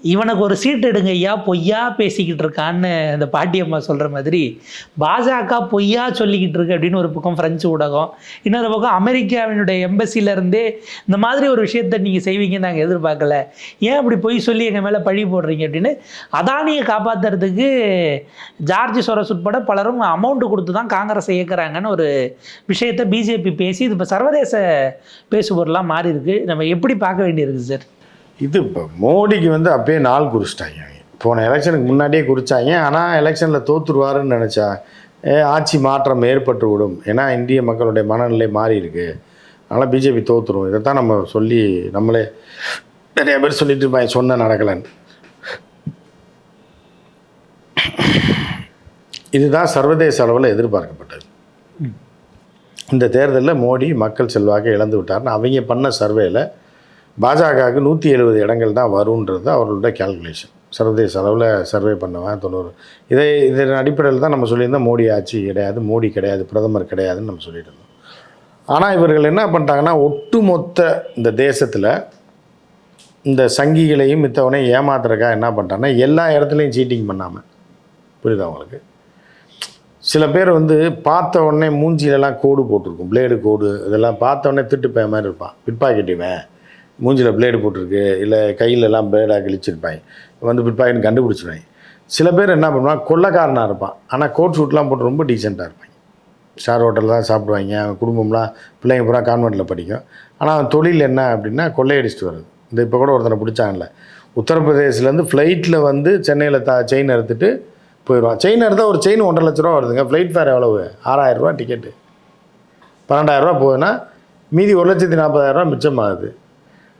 இவனுக்கு ஒரு சீட் எடுங்க ஐயா பொய்யா பேசிக்கிட்டு இருக்கான்னு அந்த பாட்டியம்மா சொல்கிற மாதிரி பாஜக பொய்யா சொல்லிக்கிட்டு இருக்கு அப்படின்னு ஒரு பக்கம் ஃப்ரெஞ்சு ஊடகம் இன்னொரு பக்கம் அமெரிக்காவினுடைய எம்பசிலேருந்தே இந்த மாதிரி ஒரு விஷயத்தை நீங்கள் செய்வீங்கன்னு நாங்கள் எதிர்பார்க்கல. ஏன் அப்படி பொய் சொல்லி எங்கள் மேலே பழி போடுறீங்க அப்படின்னு? அதானியை காப்பாற்றுறதுக்கு ஜார்ஜ் சொரஸ் உட்பட பலரும் அமௌண்ட் கொடுத்து தான் காங்கிரஸை இயக்குறாங்கன்னு ஒரு விஷயத்தை பிஜேபி பேசி இது இப்போ சர்வதேச பேசுபொருளாக மாறி இருக்கு நம்ம எப்படி பார்க்க வேண்டியிருக்கு சார் இது இப்போ மோடிக்கு வந்து அப்பயே நாள் குறிச்சிட்டாங்க. போன எலெக்ஷனுக்கு முன்னாடியே குறிச்சாங்க. ஆனால் எலெக்ஷனில் தோத்துருவாருன்னு நினச்சா ஆட்சி மாற்றம் ஏற்பட்டு விடும் ஏன்னா இந்திய மக்களுடைய மனநிலை மாறி இருக்கு. அதனால் பிஜேபி தோத்துரும். இதைத்தான் நம்ம சொல்லி நம்மளே நிறைய பேர் சொல்லிட்டு இருப்பாங்க. சொன்ன நடக்கலைன்னு. இதுதான் சர்வதேச அளவில் எதிர்பார்க்கப்பட்டது. இந்த தேர்தலில் மோடி மக்கள் செல்வாக்கை இழந்து விட்டார்னு அவங்க பண்ண சர்வேல பாஜகவுக்கு நூற்றி எழுபது இடங்கள் தான் வருன்றது அவர்களோட கேல்குலேஷன் சர்வதேச அளவில் சர்வே பண்ணுவேன் தொண்ணூறு. இதை இதன் அடிப்படையில் தான் நம்ம சொல்லியிருந்தோம் மோடி ஆட்சி கிடையாது மோடி கிடையாது பிரதமர் கிடையாதுன்னு நம்ம சொல்லிட்டு இருந்தோம் ஆனால் இவர்கள் என்ன பண்ணிட்டாங்கன்னா ஒட்டுமொத்த இந்த தேசத்தில் இந்த சங்கிகளையும் மித்தவனையும் ஏமாத்துறக்கா என்ன பண்ணிட்டாங்கன்னா எல்லா இடத்துலையும் சீட்டிங் பண்ணாமல் புரியுதா அவங்களுக்கு சில பேர் வந்து பார்த்த உடனே மூஞ்சிலெல்லாம் கோடு போட்டிருக்கும். பிளேடு கோடு இதெல்லாம் பார்த்த உடனே திட்டு மாதிரி இருப்பான். பிட்பாக்கெட்டிவன் மூஞ்சில் பிளேடு போட்டிருக்கு. இல்லை கையிலெல்லாம் பிளேடாக கிழிச்சிருப்பாங்க வந்து பிற்பாயின்னு கண்டுபிடிச்சிருவாங்க சில பேர் என்ன பண்ணுவாங்க கொள்ளக்காரனாக இருப்பான். ஆனால் கோட் ஷூட்லாம் போட்டு ரொம்ப டீசெண்டாக இருப்பாங்க. ஸ்டார் ஹோட்டலில் தான் சாப்பிடுவாங்க. அவன் குடும்பம்லாம் பிள்ளைங்க பூரா கான்வெண்ட்டில் படிக்கும். ஆனால் அவன் தொழில் என்ன அப்படின்னா கொள்ளையடிச்சிட்டு வருது இந்த இப்போ கூட ஒருத்தனை பிடிச்சாங்கல்ல உத்தரப்பிரதேசிலேருந்து ஃப்ளைட்டில் வந்து சென்னையில் த செயின் எடுத்துகிட்டு போயிடுவான். செயின் எடுத்தால் ஒரு செயின் ஒன்றரை லட்ச ரூபா வருதுங்க. ஃப்ளைட் ஃபேர் எவ்வளவு? ஆறாயிரரூவா டிக்கெட்டு பன்னெண்டாயிரரூவா போகுதுன்னா மீதி ஒரு லட்சத்தி நாற்பதாயிரரூவா மிச்சமாகுது.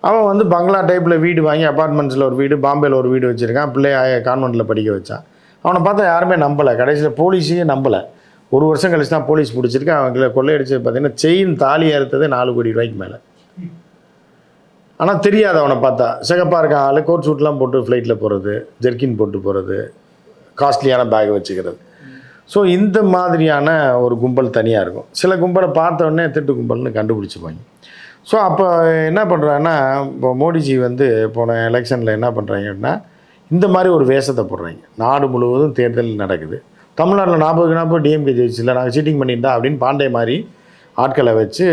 அவன் வந்து பங்களா டைப்பில் வீடு வாங்கி அப்பார்ட்மெண்ட்ஸில் ஒரு வீடு பாம்பேயில் ஒரு வீடு வச்சுருக்கான். பிள்ளைய கான்வெண்ட்டில் படிக்க வச்சான். அவனை பார்த்தா யாருமே நம்பலை. கடைசியில் போலீஸையும் நம்பலை. ஒரு வருஷம் கழிச்சு தான் போலீஸ் பிடிச்சிருக்கு. அவங்கள கொள்ளையடிச்சது பார்த்தீங்கன்னா செயின் தாலி அறுத்தது நாலு கோடி ரூபாய்க்கு மேலே. ஆனால் தெரியாது அவனை பார்த்தா. சிகப்பாக இருக்கான். ஆள் கோட் சூட்லாம் போட்டு ஃப்ளைட்டில் போகிறது ஜெர்கின் போட்டு போகிறது காஸ்ட்லியான பேக் வச்சுக்கிறது. ஸோ இந்த மாதிரியான ஒரு கும்பல் தனியாக இருக்கும். சில கும்பலை பார்த்தோடனே திட்டு கும்பல்னு கண்டுபிடிச்சிப்பாங்க. ஸோ அப்போ என்ன பண்ணுறாங்கன்னா இப்போ மோடிஜி வந்து போன எலெக்ஷனில் என்ன பண்ணுறாங்க அப்படின்னா இந்த மாதிரி ஒரு வேஷத்தை போடுறாங்க. நாடு முழுவதும் தேர்தல் நடக்குது. தமிழ்நாட்டில் நாற்பது நாற்பது டிஎம்கே ஜெயிச்சில்ல நாங்கள் சீட்டிங் பண்ணியிருந்தா அப்படின்னு பாண்டே மாதிரி ஆட்களை வச்சு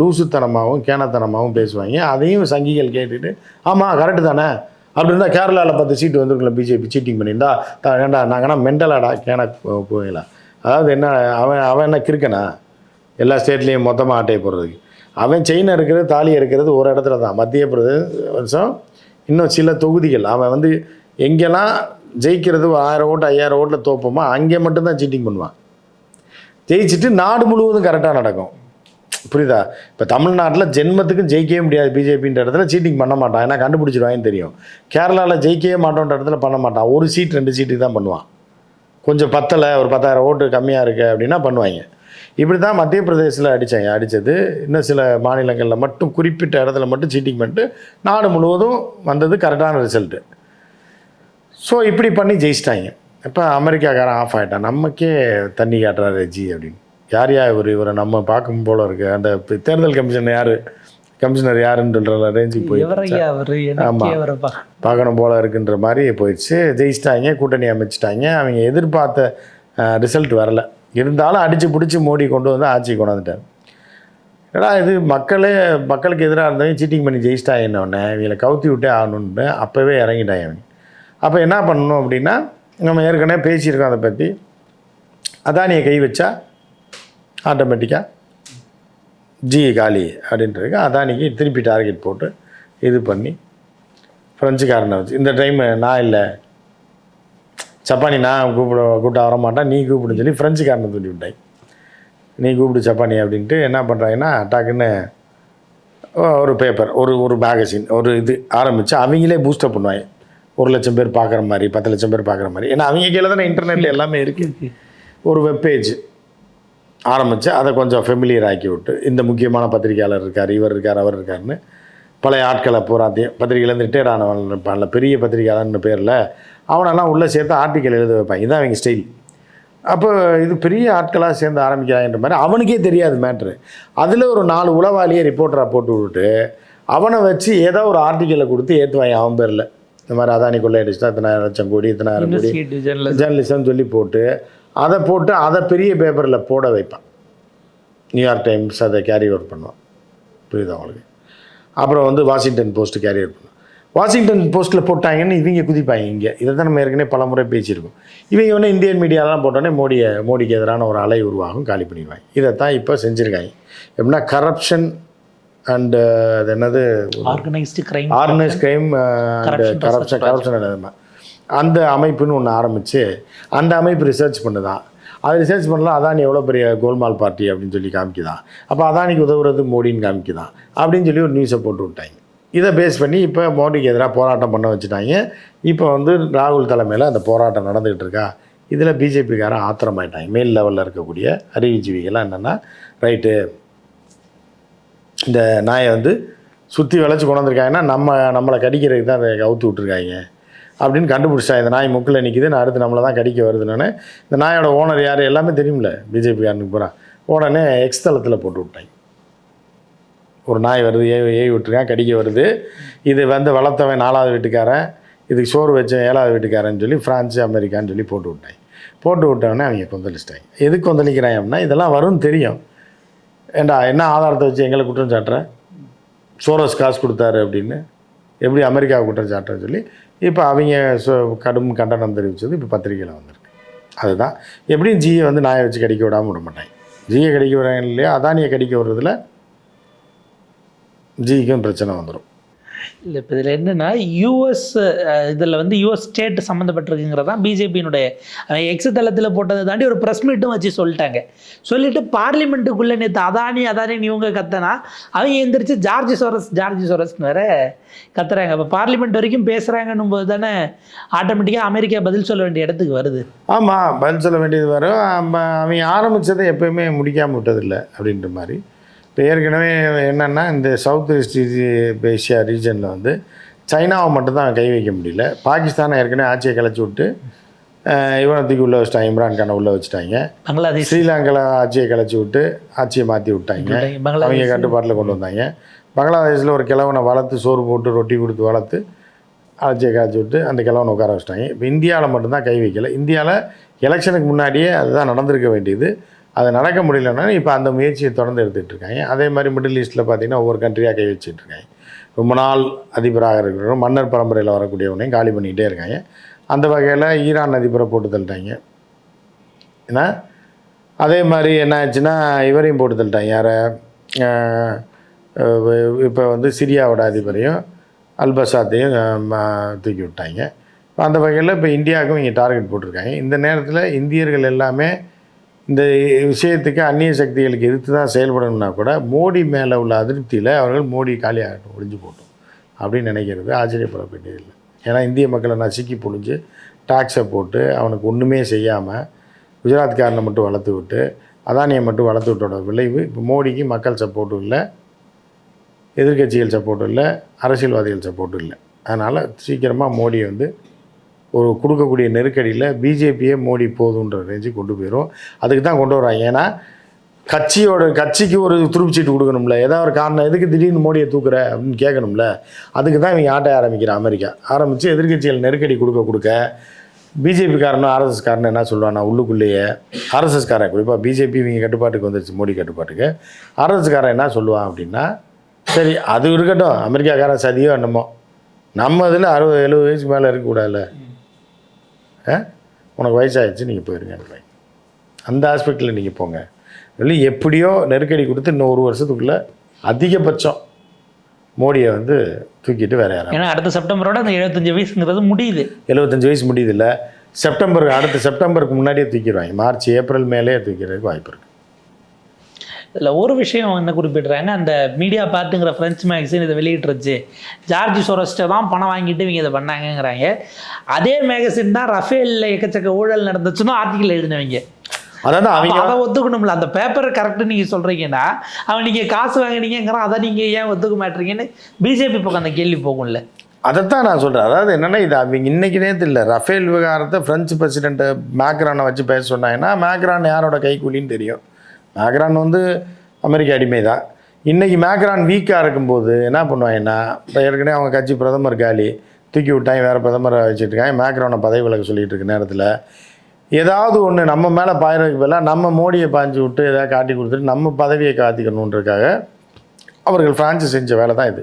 லூசுத்தனமாகவும் கேனத்தனமாகவும் பேசுவாங்க. அதையும் சங்கிகள் கேட்டுட்டு ஆமாம் கரெக்டு தானே. அப்படி இருந்தால் கேரளாவில் பத்து சீட்டு வந்துருக்கலாம் பிஜேபி சீட்டிங் பண்ணியிருந்தா ஏண்டா ஏன்டா நாங்கன்னா மெண்டலாடா கேன போயிடலாம் அதாவது என்ன அவன் அவன் என்ன கிறுக்கனா? எல்லா ஸ்டேட்லேயும் மொத்தமாக ஆட்டையை போடுறதுக்கு. அவன் செயின் இருக்கிறது தாலி இருக்கிறது ஒரு இடத்துல தான். மத்திய பிரதேசம் இன்னும் சில தொகுதிகள். அவன் வந்து எங்கெல்லாம் ஜெயிக்கிறது ஆயிரம் ஓட்டு ஐயாயிரம் ஓட்டில் தோப்போமோ அங்கே மட்டும்தான் சீட்டிங் பண்ணுவான். ஜெயிச்சுட்டு நாடு முழுவதும் கரெக்டாக நடக்கும். புரியுதா? இப்போ தமிழ்நாட்டில் ஜென்மத்துக்கும் ஜெயிக்கவே முடியாது பிஜேபின்ற இடத்துல சீட்டிங் பண்ண மாட்டான். ஏன்னா கண்டுபிடிச்சிருவாங்கன்னு தெரியும். கேரளாவில் ஜெயிக்கவே மாட்டோன்ற இடத்துல பண்ண மாட்டான். ஒரு சீட் ரெண்டு சீட்டுக்கு தான் பண்ணுவான். கொஞ்சம் பத்தலை ஒரு பத்தாயிரம் ஓட்டு கம்மியாக இருக்குது அப்படின்னா பண்ணுவாங்க. இப்படி தான் மத்திய பிரதேசத்தில் அடித்தாங்க அடித்தது இன்னும் சில மாநிலங்களில் மட்டும் குறிப்பிட்ட இடத்துல மட்டும் சீட்டிங் பண்ணிட்டு நாடு முழுவதும் வந்தது கரெக்டான ரிசல்ட்டு ஸோ இப்படி பண்ணி ஜெயிச்சிட்டாங்க. இப்போ அமெரிக்காக்காரன் ஆஃப் ஆகிட்டான் நமக்கே தண்ணி காட்டுறாரு ஜி அப்படின்னு. யார் யா இவர்? இவரை நம்ம பார்க்கும் போல இருக்கு. அந்த தேர்தல் கமிஷன் யார்? கமிஷனர் யாருன்னு சொல்கிற ரேஞ்சுக்கு போய் எவரையா அவரு? ஆமா. எனக்கே அவரப்பா பார்க்கணும் போல இருக்குன்ற மாதிரி போயிடுச்சு. ஜெயிச்சிட்டாங்க கூட்டணி அமைச்சிட்டாங்க. அவங்க எதிர்பார்த்த ரிசல்ட் வரல. இருந்தாலும் அடித்து பிடிச்சி மோடி கொண்டு வந்து ஆட்சி கொண்டாந்துட்டார். ஏன்னா இது மக்களே மக்களுக்கு எதிராக இருந்தவங்க சீட்டிங் பண்ணி ஜெயிச்சிட்டா உடனே இவங்களை கவுத்தி விட்டே ஆகணுன்னு அப்போவே இறங்கிட்டாங்க அவங்க அப்போ என்ன பண்ணணும் அப்படின்னா நம்ம ஏற்கனவே பேசியிருக்கோம் அதை பற்றி அதானியை கை வச்சா ஆட்டோமேட்டிக்காக ஜி காலி அப்படின்றது அதானிக்கு திருப்பி டார்கெட் போட்டு இது பண்ணி ஃப்ரெஞ்சுக்காரனை வச்சு. இந்த டைம் நான் இல்லை சப்பானி நான் கூப்பிட கூப்பிட்டா வர மாட்டேன் நீ கூப்பிடுன்னு சொல்லி ஃப்ரெஞ்சுக்காரனை தூண்டி விட்டாங்க நீ கூப்பிடு சப்பானி அப்படின்ட்டு என்ன பண்ணுறாங்கன்னா டக்குன்னு ஒரு பேப்பர் ஒரு ஒரு மேகசின் ஒரு இது ஆரம்பித்து அவங்களே பூஸ்டப் பண்ணுவாங்க ஒரு லட்சம் பேர் பார்க்குற மாதிரி பத்து லட்சம் பேர் பார்க்குற மாதிரி. ஏன்னா அவங்க கீழே தானே இன்டர்நெட்டில் எல்லாமே இருக்குது ஒரு வெப்பேஜ் ஆரம்பித்து அதை கொஞ்சம் ஃபெமிலியர் ஆக்கி விட்டு இந்த முக்கியமான பத்திரிகையாளர் இருக்கார் இவர் இருக்கார் அவர் இருக்காருன்னு பழைய ஆட்களை பூராத்தையும் பத்திரிகையிலேருந்து ரிட்டையர் ஆனவன் இருப்பான்ல பெரிய பத்திரிகையாளர்னு பேரில் அவனெல்லாம் உள்ளே சேர்த்து ஆர்டிக்கல் எழுத வைப்பாங்க இதான் அவங்க ஸ்டைல் அப்போ இது பெரிய ஆட்களாக சேர்ந்து ஆரம்பிக்கிறாங்கன்ற மாதிரி அவனுக்கே தெரியாது மேட்ரு அதில் ஒரு நாலு உளவாளியை ரிப்போர்ட்டராக போட்டு விட்டு அவனை வச்சு ஏதோ ஒரு ஆர்டிக்கலை கொடுத்து ஏற்றுவாங்க அவன் பேரில். இந்த மாதிரி அதானி கொள்ளையடிச்சுட்டா இத்தனாயிரம் லட்சம் கோடி இத்தனாயிரம் கோடி ஜேர்னலிசம் சொல்லி போட்டு அதை போட்டு அதை பெரிய பேப்பரில் போட வைப்பான். நியூயார்க் டைம்ஸ் அதை கேரி ஓவர் பண்ணுவான். புரியுதா அவங்களுக்கு அப்புறம் வந்து வாஷிங்டன் போஸ்ட் கேரி ஓவர் பண்ணுவான். வாஷிங்டன் போஸ்ட்டில் போட்டாங்கன்னு இவங்க குதிப்பாங்க இங்கே. இதை தான் நம்ம ஏற்கனவே பல முறை பேசியிருக்கோம். இவங்க ஒன்று இந்தியன் மீடியாலாம் போட்டோன்னே மோடியை மோடிக்கு எதிரான ஒரு அலை உருவாகும் காலி பண்ணிடுவாங்க. இதைத்தான் இப்போ செஞ்சுருக்காங்க. எப்படின்னா கரப்ஷன் அண்டு அது என்னது? Organised crime organise crime and corruption corruption அந்த அமைப்புன்னு ஒன்று ஆரம்பித்து அந்த அமைப்பு ரிசர்ச் பண்ணுதான் அது ரிசர்ச் பண்ணலாம். அதானி எவ்வளோ பெரிய கோல்மால் பார்ட்டி அப்படின்னு சொல்லி காமிக்குதான் அப்போ அதானிக்கு உதவுறது மோடின்னு காமிக்குதான் அப்படின்னு சொல்லி ஒரு நியூஸை போட்டு விட்டாங்க. இதை பேஸ் பண்ணி இப்போ மோடிக்கு எதிராக போராட்டம் பண்ண வச்சுட்டாங்க. இப்போ வந்து ராகுல் தலைமையில் அந்த போராட்டம் நடந்துகிட்டு இருக்கா? இதில் பிஜேபிக்காரன் ஆத்திரமாயிட்டாங்க மேல் லெவலில் இருக்கக்கூடிய அறிவுஜீவிகள்லாம் என்னென்னா ரைட்டு இந்த நாயை வந்து சுற்றி வளைச்சி கொண்டு வந்திருக்காங்கன்னா நம்ம நம்மளை கடிக்கிறதுக்கு தான் அதை கவுத்து விட்ருக்காங்க அப்படின்னு கண்டுபிடிச்சா இந்த நாய் முக்கில் நிற்கிது நான் அடுத்து நம்மளை தான் கடிக்க வருதுன்னு. இந்த நாயோட ஓனர் யார்? எல்லாமே தெரியும்ல பிஜேபிக்காரனுக்கு போகிறான் உடனே எக்ஸ் தளத்தில் போட்டு விட்டாங்க. ஒரு நாய் வருது ஏ ஏவி விட்டுருக்கான் கடிக்க வருது. இது வந்து வளர்த்தவன் நாலாவது வீட்டுக்காரன் இதுக்கு சோறு வச்ச ஏழாவது வீட்டுக்காரன்னு சொல்லி ஃப்ரான்ஸு அமெரிக்கான்னு சொல்லி போட்டு விட்டாங்க போட்டு விட்டவொடனே அவங்க கொந்தளிச்சிட்டாங்க. எதுக்கு கொந்தளிக்கிறாங்க அப்படின்னா இதெல்லாம் வரும்னு தெரியும். ஏண்டா என்ன ஆதாரத்தை வச்சு எங்களை குற்றம் சாட்டுறேன் சோரஸ் காசு கொடுத்தாரு அப்படின்னு. எப்படி அமெரிக்காவை குற்றம் சாட்டுறேன்னு சொல்லி இப்போ அவங்க கடும் கண்டனம் தெரிவித்தது இப்போ பத்திரிக்கையில் வந்திருக்கு. அதுதான். எப்படியும் ஜியை வந்து நாயை வச்சு கடிக்க விடாமல் விட மாட்டாங்க. ஜியை கடிக்க விடுறாங்க இல்லையா? அதானியை கடிக்க விடுறதுல ஜிக்கும் பிரச்சனை வந்துடும் இல்லை இப்போ இதில் என்னென்னா யூஎஸ் இதில் வந்து யூஎஸ் ஸ்டேட் சம்மந்தப்பட்டிருக்குங்கிறது தான் பிஜேபியினுடைய எக்ஸ் தளத்தில் போட்டதை தாண்டி ஒரு ப்ரெஸ் மீட்டும் வச்சு சொல்லிட்டாங்க. சொல்லிட்டு பார்லிமெண்ட்டுக்குள்ளே நேற்று அதானி அதானி இவங்க கத்தனா அவங்க எந்திரிச்சு ஜார்ஜ் சோரஸ் ஜார்ஜ் சோரஸ்னு வேற கத்துறாங்க. அப்போ பார்லிமெண்ட் வரைக்கும் பேசுகிறாங்கன்னும் போது தானே ஆட்டோமேட்டிக்காக அமெரிக்கா பதில் சொல்ல வேண்டிய இடத்துக்கு வருது. ஆமாம் பதில் சொல்ல வேண்டியது வரும். அவங்க ஆரம்பித்ததை எப்பயுமே முடிக்காமல் விட்டதில்லை அப்படின்ற மாதிரி. இப்போ ஏற்கனவே என்னென்னா இந்த சவுத் ஈஸ்ட் ஏஷியா ரீஜனில் வந்து சைனாவை மட்டும்தான் கை வைக்க முடியல. பாகிஸ்தானை ஏற்கனவே ஆட்சியை கலைச்சி விட்டு இவனை தூக்கி உள்ளே வச்சுட்டாங்க இம்ரான் கானை உள்ளே வச்சுட்டாங்க. பங்களாதேஷ். ஸ்ரீலங்காவில் ஆட்சியை கலைச்சி விட்டு ஆட்சியை மாற்றி விட்டாங்க. அவங்க கட்டுப்பாட்டில் கொண்டு வந்தாங்க. பங்களாதேஷில் ஒரு கிழவனை வளர்த்து சோறு போட்டு ரொட்டி கொடுத்து வளர்த்து ஆட்சியை காய்ச்சி விட்டு அந்த கிழவனை உட்கார வச்சிட்டாங்க. இப்போ இந்தியாவில் மட்டும்தான் கை வைக்கல. இந்தியாவில் எலெக்ஷனுக்கு முன்னாடியே அதுதான் நடந்திருக்க வேண்டியது. அது நடக்க முடியலன்னா இப்போ அந்த முயற்சியை தொடர்ந்து எடுத்துகிட்டு இருக்காங்க. அதே மாதிரி மிடில் ஈஸ்ட்டில் பார்த்தீங்கன்னா ஒவ்வொரு கண்ட்ரியாக கை வச்சுட்டு இருக்காங்க. ரொம்ப நாள் அதிபராக இருக்கிற மன்னர் பரம்பரையில் வரக்கூடியவனையும் காலி பண்ணிக்கிட்டே இருக்காங்க. அந்த வகையில் ஈரான் அதிபரை போட்டு தள்ளிட்டாங்க. ஏன்னா அதே மாதிரி என்ன ஆச்சுன்னா இவரையும் போட்டு தள்ளிட்டாங்க. யாரை? இப்போ வந்து சிரியாவோட அதிபரையும் அல்பசாத்தையும் தூக்கி விட்டாங்க. அந்த வகையில் இப்போ இந்தியாவுக்கும் இங்கே டார்கெட் போட்டிருக்காங்க. இந்த நேரத்தில் இந்தியர்கள் எல்லாமே இந்த விஷயத்துக்கு அந்நிய சக்திகளுக்கு எதிர்த்து தான் செயல்படணும்னா கூட மோடி மேலே உள்ள அதிருப்தியில் அவர்கள் மோடி காலியாகட்டும் ஒழிஞ்சு போட்டோம் அப்படின்னு நினைக்கிறது ஆச்சரியப்பட வேண்டியதில்லை ஏன்னா இந்திய மக்களை நசுக்கி பொழிஞ்சு டாக்ஸை போட்டு அவனுக்கு ஒன்றுமே செய்யாமல் குஜராத்காரனை மட்டும் வளர்த்து விட்டு அதானியை மட்டும் வளர்த்து விட்டோட விளைவு இப்போ மோடிக்கு மக்கள் சப்போர்ட்டும் இல்லை எதிர்க்கட்சிகள் சப்போர்ட்டும் இல்லை அரசியல்வாதிகள் சப்போர்ட்டும் இல்லை. அதனால் சீக்கிரமாக மோடியை வந்து ஒரு கொடுக்கக்கூடிய நெருக்கடியில் பிஜேபியே மோடி போதுன்ற ரேஞ்சு கொண்டு போயிடும் அதுக்கு தான் கொண்டு வராங்க. ஏன்னா கட்சியோட கட்சிக்கு ஒரு துருப்பு சீட்டு கொடுக்கணும்ல. ஏதாவது ஒரு காரணம் எதுக்கு திடீர்னு மோடியை தூக்குற அப்படின்னு கேட்கணும்ல. அதுக்கு தான் இவங்க ஆட்ட ஆரம்பிக்கிறேன் அமெரிக்கா. ஆரம்பித்து எதிர்கட்சிகள் நெருக்கடி கொடுக்க கொடுக்க பிஜேபிக்காரனும் ஆர்எஸ்எஸ்காரனும் என்ன சொல்லுவானா உள்ளுக்குள்ளேயே ஆர்எஸ்எஸ்காரன் குறிப்பாக பிஜேபி இவங்க கட்டுப்பாட்டுக்கு வந்துருச்சு மோடி கட்டுப்பாட்டுக்கு. ஆர்எஸ்எஸ்காரன் என்ன சொல்லுவான் அப்படின்னா சரி அது இருக்கட்டும் அமெரிக்காக்காரன் சதியோ என்னமோ. நம்ம இதில் அறுபது எழுபது வயசுக்கு மேலே இருக்கக்கூடாதுல்ல. உனக்கு வயசாகிடுச்சு நீங்கள் போயிருங்க அந்த ஹாஸ்பிட்டலில் நீங்கள் போங்க. இல்லை எப்படியோ நெருக்கடி கொடுத்து இன்னும் ஒரு வருஷத்துக்குள்ளே அதிகபட்சம் மோடியை வந்து தூக்கிட்டு வேற யாரும் ஏன்னா அடுத்த செப்டம்பரோட அந்த எழுபத்தஞ்சு வயசுங்கிறது முடியுது. எழுபத்தஞ்சு வயசு முடியுதில்ல. செப்டம்பர் அடுத்த செப்டம்பருக்கு முன்னாடியே தூக்கிடுவாங்க. மார்ச் ஏப்ரல் மேலே தூக்கிறதுக்கு வாய்ப்பு இருக்குது இதில் ஒரு விஷயம் என்ன குறிப்பிடுறாங்க அந்த மீடியா பார்ட்டுங்கிற ஃப்ரெஞ்ச் மேகசின் இதை வெளியிட்டுருச்சு. ஜார்ஜ் சோரஸ்ட்டை தான் பணம் வாங்கிட்டு இவங்க இதை பண்ணாங்கங்கிறாங்க. அதே மேகசின் தான் ரஃபேலில் எக்கச்சக்க ஊழல் நடந்துச்சுன்னு ஆர்டிக்கல் எழுதினவங்க. அதாவது அவங்க அதை ஒத்துக்கணும்ல அந்த பேப்பரை கரெக்டு நீங்கள் சொல்கிறீங்கன்னா அவன் நீங்கள் காசு வாங்கினீங்கிறான் அதை நீங்கள் ஏன் ஒத்துக்க மாட்டீங்கன்னு பிஜேபி பக்கம் அந்த கேள்வி போகும்ல. அதைத்தான் நான் சொல்கிறேன் அதாவது என்னென்னா இது அவங்க இன்னைக்கு நேரத்து இல்லை ரஃபேல் விவகாரத்தை ஃப்ரெஞ்சு பிரசிடென்ட் மேக்ரானை வச்சு பேச சொன்னாங்கன்னா மேக்ரான் யாரோட கைக்கூலின்னு தெரியும். மேக்ரான் வந்து அமெரிக்க அடிமை தான் இன்றைக்கி மேக்ரான் வீக்காக இருக்கும்போது என்ன பண்ணுவாங்கன்னா இப்போ ஏற்கனவே அவங்க கட்சி பிரதமர் காலி தூக்கி விட்டாங்க வேறு பிரதமரை வச்சுட்டு இருக்காங்க. மேக்ரானை பதவி விலக சொல்லிட்டு இருக்க நேரத்தில் ஏதாவது ஒன்று நம்ம மேலே பாயிறதுக்கு பதிலாக நம்ம மோடியை பாஞ்சு விட்டு ஏதாவது காட்டி கொடுத்துட்டு நம்ம பதவியை காத்திக்கணுன்றக்காக அவர்கள் ஃப்ரான்ஸ் செஞ்ச வேலை தான் இது.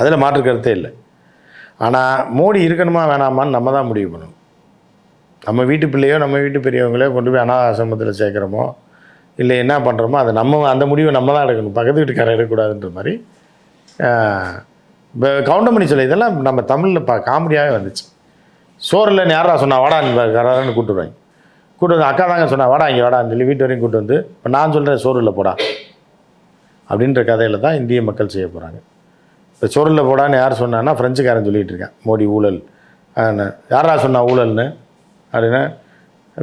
அதில் மாற்று கருத்தே இல்லை. ஆனால் மோடி இருக்கணுமா வேணாமான்னு நம்ம தான் முடிவு பண்ணணும். நம்ம வீட்டு பிள்ளையோ நம்ம வீட்டு பெரியவங்களையோ கொண்டு போய் அனாதாசிரமத்தில் சேர்க்குறோமோ இல்லை என்ன பண்ணுறோமோ அதை நம்ம அந்த முடிவை நம்ம தான் எடுக்கணும். பக்கத்து வீட்டுக்காரர் எடுக்கக்கூடாதுன்ற மாதிரி. இப்போ கவுண்டமணி சொல்ல இதெல்லாம் நம்ம தமிழில் பா காமெடியாகவே வந்துச்சு. சோறில் யாரா சொன்னா வாடா கரான்னு கூப்பிட்டு வருவாங்க. கூட்டு வந்து அக்கா தாங்க சொன்னா வாடா இங்கே வாடான்னு சொல்லி வீட்டு வரையும் கூட்டு வந்து இப்போ நான் சொல்கிறேன் சோறில் போடா. அப்படின்ற கதையில் தான் இந்திய மக்கள் செய்ய போகிறாங்க இப்போ சோறில் போடான்னு யார் சொன்னான்னா ஃப்ரெஞ்சுக்காரன் சொல்லிகிட்டு இருக்கேன் மோடி ஊழல். யாரா சொன்னா ஊழல்னு? அப்படின்னா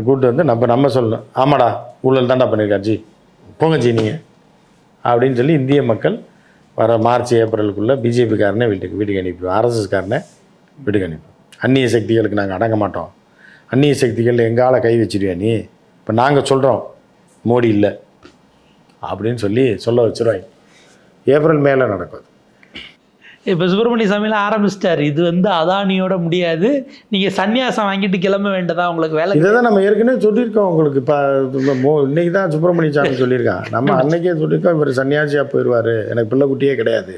கூட்டு வந்து நம்ம நம்ம சொல்லணும். ஆமாடா ஊழல் தான்டா பண்ணியிருக்காரு ஜி போங்க ஜி நீங்கள் அப்படின்னு சொல்லி இந்திய மக்கள் வர மார்ச் ஏப்ரலுக்குள்ளே பிஜேபிக்காரனே வீட்டுக்கு வீட்டுக்கு அனுப்பிடுவோம் ஆர்எஸ்எஸ்காரனே வீட்டுக்கு அனுப்பிடுவோம் அந்நிய சக்திகளுக்கு நாங்கள் அடங்க மாட்டோம். அந்நிய சக்திகள் எங்கால கை வச்சிருவியா நீ? இப்போ நாங்கள் சொல்கிறோம் மோடி இல்லை. அப்படின்னு சொல்லி சொல்ல வச்சுருவாங்க. ஏப்ரல் மேலே நடக்கும் அது. இப்போ சுப்பிரமணிய சாமியில் ஆரம்பிச்சிட்டாரு. இது வந்து அதானியோட முடியாது. நீங்கள் சன்னியாசம் வாங்கிட்டு கிளம்ப வேண்டதா உங்களுக்கு வேலை இதை தான் நம்ம ஏற்கனவே சொல்லியிருக்கோம் உங்களுக்கு. இப்போ மோ இன்னைக்கு தான் சுப்பிரமணிய சாமி சொல்லியிருக்கான் நம்ம அன்னைக்கே சொல்லியிருக்கோம் இவர் சன்னியாசியாக போயிடுவார் எனக்கு பிள்ளை குட்டியே கிடையாது.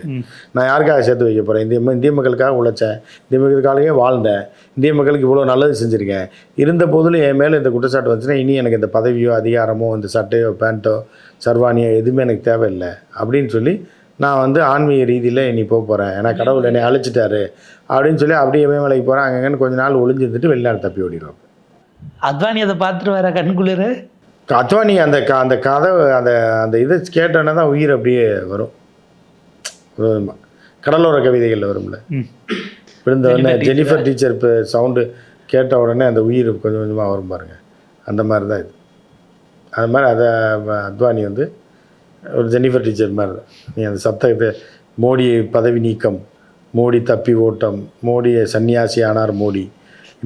நான் யாருக்காக சேர்த்து வைக்க போகிறேன் இந்திய இந்திய மக்களுக்காக உழைச்சேன். இந்திய மக்களுக்காகவே வாழ்ந்தேன். இந்திய மக்களுக்கு இவ்வளோ நல்லது செஞ்சுருக்கேன். இருந்த போதிலும் என் மேலே இந்த குற்றச்சாட்டு வந்துச்சுன்னா இனி எனக்கு இந்த பதவியோ அதிகாரமோ இந்த சட்டையோ பேண்ட்டோ சர்வானியோ எதுவுமே எனக்கு தேவையில்லை அப்படின்னு சொல்லி நான் வந்து ஆன்மீக ரீதியில் இனி போக போகிறேன் ஏன்னா கடவுள் என்னை அழைச்சிட்டாரு. அப்படின்னு சொல்லி அப்படியே இமயமலைக்கு போகிறேன் அங்கங்கன்னு கொஞ்ச நாள் ஒளிஞ்சிருந்துட்டு வெளிநாடு தப்பி ஓடிடுவோம் அத்வானி அதை பார்த்துட்டு வர கண்குளிர் அத்வானி அந்த க அந்த கதை அந்த அந்த இதை கேட்டோன்னே தான் உயிர் அப்படியே வரும். கடலோர கவிதைகளில் வரும்ல. விழுந்த உடனே ஜெனிஃபர் டீச்சர் இப்போ சவுண்டு கேட்ட உடனே அந்த உயிர் கொஞ்சம் கொஞ்சமாக வரும் பாருங்க. அந்த மாதிரி தான் இது. அது மாதிரி அதை அத்வானி வந்து ஒரு ஜெனிஃபர் டீச்சர் மாதிரி. நீ அந்த சத்தத்தை மோடி பதவி நீக்கம் மோடி தப்பி ஓட்டம் மோடி சன்னியாசி ஆனார் மோடி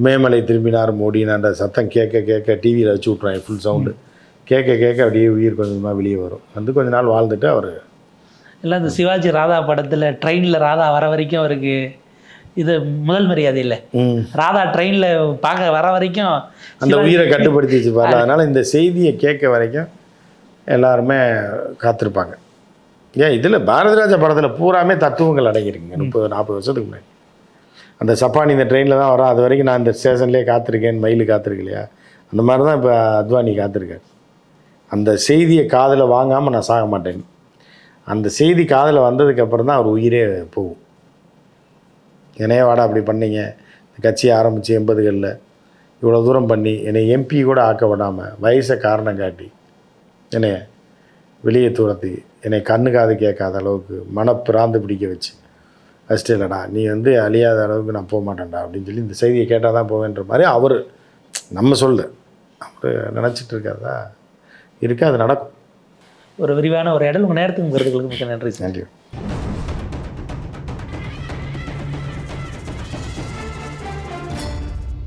இமயமலை திரும்பினார் மோடின்னு அந்த சத்தம் கேட்க கேட்க டிவியில் வச்சு விட்ருவாங்க ஃபுல் சவுண்டு கேட்க கேட்க அப்படியே உயிர் கொஞ்சம் கொஞ்சமாக வெளியே வரும். வந்து கொஞ்ச நாள் வாழ்ந்துட்டு அவர் இல்லை இந்த சிவாஜி ராதா படத்தில் ட்ரெயினில் ராதா வர வரைக்கும் அவருக்கு இது முதல் மரியாதை இல்லை. ராதா ட்ரெயினில் பார்க்க வர வரைக்கும் அந்த உயிரை கட்டுப்படுத்தி வச்சுப்பாரு அதனால் இந்த செய்தியை கேட்க வரைக்கும் எல்லாருமே காத்திருப்பாங்க. ஏன்? இதில் பாரதிராஜா படத்தில் பூராமே தத்துவங்கள் அடங்கியிருக்குங்க முப்பது நாற்பது வருஷத்துக்கு முன்னாடி. அந்த சப்பானி இந்த ட்ரெயினில் தான் வரோம். அது வரைக்கும் நான் இந்த ஸ்டேஷன்லேயே காத்திருக்கேன். மயில் காத்திருக்கு இல்லையா அந்த மாதிரி தான் இப்போ அத்வானி காத்திருக்காரு. அந்த செய்தியை காதில் வாங்காமல் நான் சாக மாட்டேன். அந்த செய்தி காதில் வந்ததுக்கப்புறம் தான் அவர் உயிரே போகும். என்னைய வாடா அப்படி பண்ணீங்க. கட்சியை ஆரம்பித்து எண்பதுகளில் இவ்வளோ தூரம் பண்ணி. என்னை எம்பி கூட ஆக்க விடாமல் வயசை காரணம் காட்டி. என்னைய வெளியே தூரத்தி என்னை கண்ணு காது கேட்காத அளவுக்கு மனப்பிராந்து பிடிக்க வச்சு ஃபஸ்ட்டு இல்லைடா நீ வந்து அழியாத அளவுக்கு நான் போக மாட்டேன்டா அப்படின்னு சொல்லி இந்த செய்தியை கேட்டால் தான் போவேன்ற மாதிரி அவர் நம்ம சொல்லு அவர் நினச்சிட்டு இருக்காதா இருக்கு அது நடக்கும். ஒரு விரிவான ஒரு இடம் உங்கள் நேரத்துக்கு கருத்துக்களுக்கு மிக்க நன்றி நன்றி.